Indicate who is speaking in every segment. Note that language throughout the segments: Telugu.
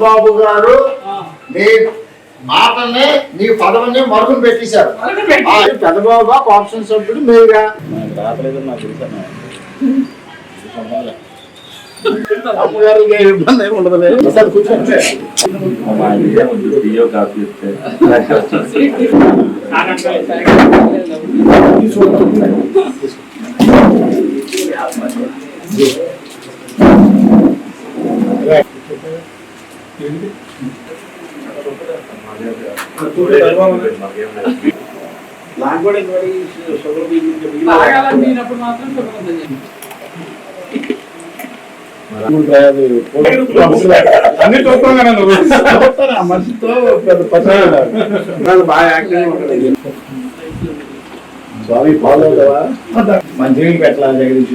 Speaker 1: బాబు గారు నీ మాటని నీ పదవిని మరుగున పెట్టేశారు. ఆ, పెద్దబాబుగా కాంప్షన్ సభ్యుడు మీరుగా అమ్మగారికి ఏ ఇబ్బంది ఏమి ఒకసారి కూర్చోండి.
Speaker 2: అన్ని నువ్వు
Speaker 1: మనిషితో పెద్ద. బాగా యాక్టివ్. స్వామి ఫాలో అవుతావా మంచినీళ్ళు పెట్టాలా జగదీష్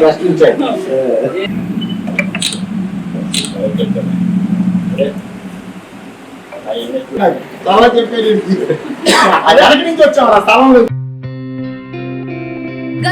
Speaker 1: ప్రశ్నించండి చాలా చెప్పేది అది నుంచి వచ్చాం ఆ స్థలంలో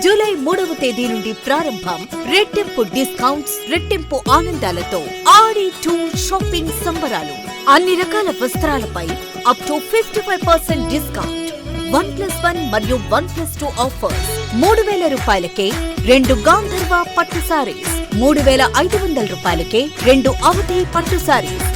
Speaker 3: జూలై మూడవ తేదీ నుండి ప్రారంభం రెట్టింపు డిస్కౌంట్స్ రెట్టింపు ఆనందాలతో ఆడి టూర్ షాపింగ్ సంబరాలు. అన్ని రకాల వస్త్రాలపై up to fifty five percent discount one plus one మరియు వన్ ప్లస్ టూ ఆఫర్స్ మూడు వేల రూపాయలకే రెండు గాంధర్వ పట్టు సారీస్ మూడు వేల ఐదు వందల రూపాయలకే రెండు అవధి పట్టు సారీస్